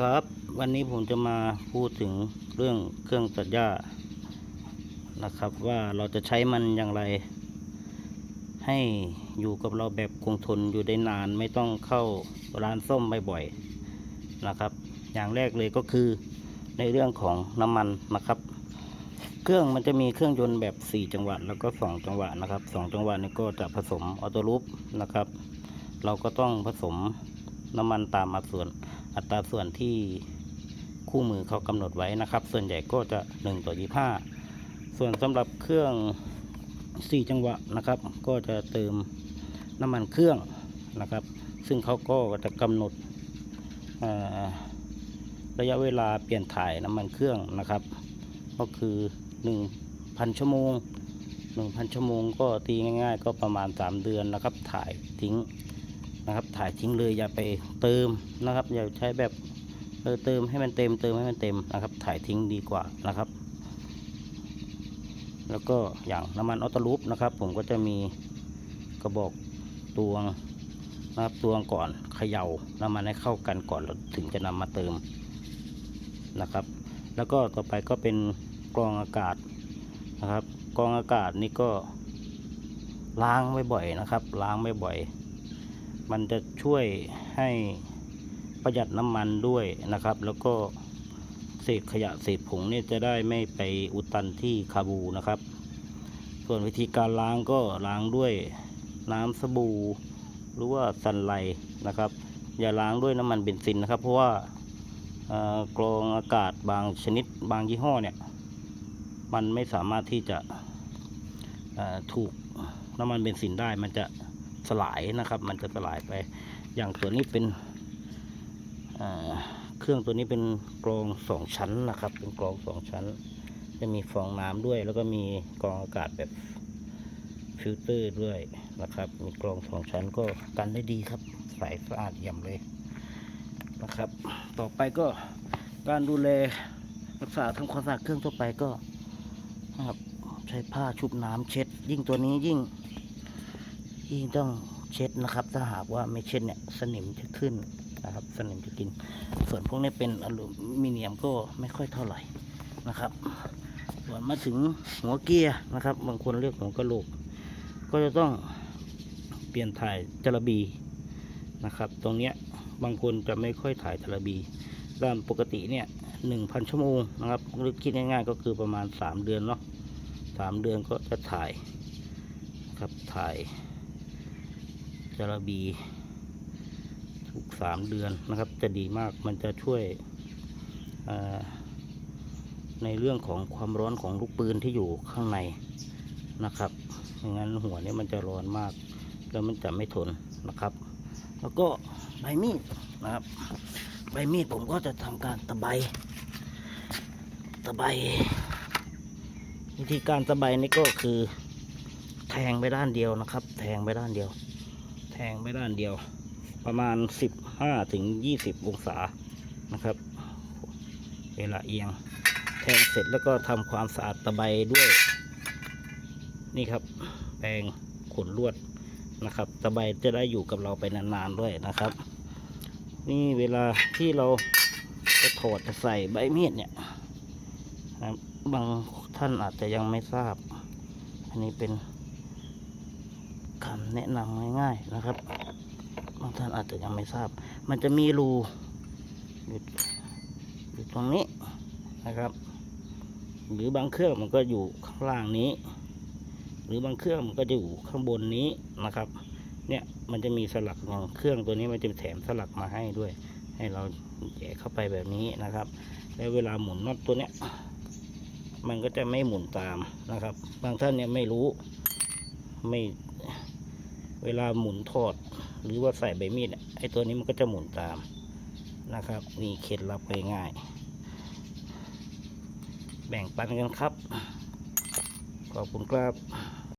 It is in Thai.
ครับวันนี้ผมจะมาพูดถึงเรื่องเครื่องตัดหญ้านะครับ ว่าเราจะใช้มันอย่างไร ให้อยู่กับเราแบบคงทนอยู่ได้นานไม่ต้องเข้าร้านส้มบ่อยๆนะครับ อย่างแรกเลยก็คือในเรื่องของน้ำมันนะครับ เครื่องมันจะมีเครื่องยนต์แบบ 4 จังหวะแล้วก็ 2 จังหวะนะครับ 2 จังหวะนี้ก็จะผสมออโต้ลูปนะครับ เราก็ต้องผสมน้ำมันตามอัตราส่วน อัตราส่วนที่คู่มือเขากำหนดไว้นะครับ ส่วนใหญ่ก็จะ 1 ต่อ 25 ส่วนสำหรับเครื่อง 4 จังหวะนะครับ ก็จะเติมน้ำมันเครื่องนะครับ ซึ่งเขาก็จะกำหนดระยะเวลาเปลี่ยนถ่ายน้ำมันเครื่องนะครับ ก็คือ 1,000 ชั่วโมง 1,000 ชั่วโมงก็ตีง่าย ๆ ก็ประมาณ 3 เดือนนะครับ ถ่ายทิ้ง นะครับ ถ่ายทิ้งเลยอย่าไปเติมนะครับ อย่าใช้แบบเออเติมให้มันเต็มเติมให้มันเต็มนะครับ ถ่ายทิ้งดีกว่านะครับ แล้วก็อย่างน้ำมันออโตลูปนะครับ ผมก็จะมีกระบอกตวงนะครับตวงก่อนเขย่าน้ำมันให้เข้ากันก่อนเราถึงจะนำมาเติมนะครับ แล้วก็ต่อไปก็เป็นกรองอากาศนะครับกรองอากาศนี่ก็ล้างไว้บ่อยนะครับ ล้างไว้บ่อย มันจะช่วยให้ประหยัดน้ำมันด้วยนะครับ แล้วก็เศษขยะเศษผงเนี่ยจะได้ไม่ไปอุดตันที่คาบูนะครับ ส่วนวิธีการล้างก็ล้างด้วยน้ำสบู่หรือว่าสันไลนะครับ อย่าล้างด้วยน้ำมันเบนซินนะครับ เพราะว่ากรองอากาศบางชนิดบางยี่ห้อเนี่ย มันไม่สามารถที่จะถูกน้ำมันเบนซินได้มันจะ สลายนะครับ มันจะสลายไป อย่างตัวนี้เป็นเครื่องตัวนี้เป็นกรองสองชั้นนะครับ เป็นกรองสองชั้น จะมีฟองน้ำด้วย แล้วก็มีกรองอากาศแบบฟิลเตอร์ด้วยนะครับ มีกรองสองชั้นก็กันได้ดีครับ ใสสะอาดเยี่ยมเลยนะครับ ต่อไปก็การดูแลรักษาทำความสะอาดเครื่องทั่วไปก็นะครับใช้ผ้าชุบน้ำเช็ด ยิ่งตัวนี้ยิ่ง ยิ่งต้องเช็ดนะครับ ถ้าหากว่าไม่เช็ดเนี่ยสนิมจะขึ้นนะครับ สนิมจะกิน ส่วนพวกนี้เป็นอลูมิเนียมก็ไม่ค่อยเท่าไหร่นะครับ ส่วนมาถึงหัวเกียร์นะครับ บางคนเรียกหัวกระโหลก ก็จะต้องเปลี่ยนถ่ายจระบีนะครับ ตรงเนี้ยบางคนจะไม่ค่อยถ่ายทะบีตามปกติเนี่ยหนึ่งพันชั่วโมงนะครับหรือคิดง่ายๆก็คือประมาณสามเดือนเนาะสามเดือนก็จะถ่ายครับถ่าย จระบีทุกสามเดือนนะครับ จะดีมากมันจะช่วยในเรื่องของความร้อนของลูกปืนที่อยู่ข้างในนะครับไม่งั้นหัวเนี่ยมันจะร้อนมาก แล้วมันจะไม่ทนนะครับ แล้วก็ใบมีดนะครับ ใบมีดผมก็จะทำการตะไบตะไบวิธีการตะไบนี่ก็คือแทงไปด้านเดียวนะครับ แทงไปด้านเดียว แทงไปด้านเดียว ประมาณ 15ถึง20 องศานะครับ เวลาเอียง แทงเสร็จแล้วก็ทำความสะอาดตะไบด้วย นี่ครับ แปรงขนลวดนะครับ ตะไบจะได้อยู่กับเราไปนานๆด้วยนะครับ นี่เวลาที่เราจะถอดจะใส่ใบมีดเนี่ยบางท่านอาจจะยังไม่ทราบ อันนี้เป็น คำแนะนำง่ายๆนะครับบางท่านอาจจะยังไม่ทราบ มันจะมีรูอยู่อยู่ตรงนี้นะครับ หรือบางเครื่องมันก็อยู่ข้างล่างนี้ หรือบางเครื่องมันก็จะอยู่ข้างบนนี้นะครับ เนี่ยมันจะมีสลักของเครื่องตัวนี้มันจะแถมสลักมาให้ด้วย ให้เราแยกเข้าไปแบบนี้นะครับ แล้วเวลาหมุนน็อตตัวเนี้ยมันก็จะไม่หมุนตามนะครับ บางท่านเนี่ยไม่รู้ไม่ เวลาหมุนทอด หรือว่าใส่ใบมีดไอ้ตัวนี้มันก็จะหมุนตามนะครับนี่เคล็ดลับง่ายๆแบ่งปันกันครับ ขอบคุณครับ